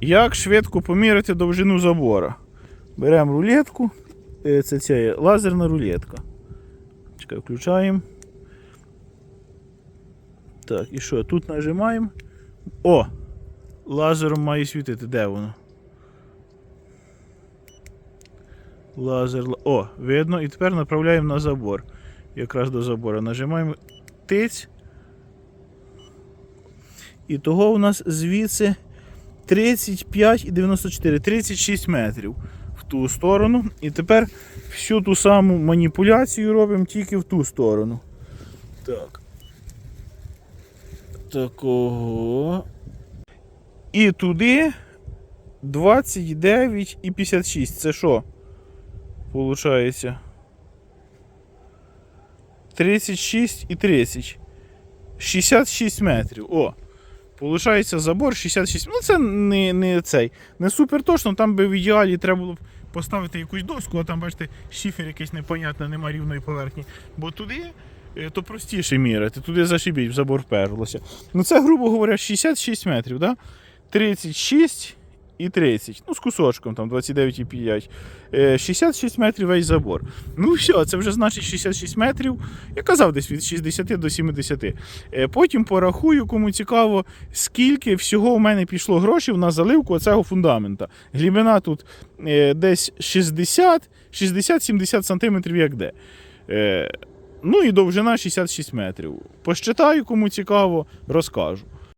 Як швидко поміряти довжину забора? Беремо рулетку. Е, Це, це лазерна рулетка. Чекай, включаємо. Так, і що? Тут нажимаємо. О! Лазером має світити. Де воно? Лазер. О, видно. І тепер направляємо на забор. Якраз до забору. Нажимаємо тиць. І того у нас звідси 35,94, 36 метрів в ту сторону. І тепер всю ту саму маніпуляцію робимо тільки в ту сторону. Так. Такого. І туди 29,56. Це що? Получається. 36 і 30. 66 метрів. О! Получається забор 66. Ну це не, не цей. Не супер точно, там би в ідеалі треба було б поставити якусь доску, а там, бачите, шифер якийсь непонятний, нема рівної поверхні. Бо туди е, то простіше мірити, туди зашибіть, в забор вперлося. Ну це, грубо говоря, 66 метрів, да? 36 і 30. Ну, з кусочком, там 29,5. Е, 66 метрів весь забор. Ну все, це вже значить 66 метрів. Я казав десь від 60 до 70. Е, Потім порахую, кому цікаво, скільки всього в мене пішло грошей на заливку оцього фундамента. Глибина тут е, десь 60, 60-70 см як де. Е, Ну і довжина 66 метрів. Посчитаю, кому цікаво, розкажу.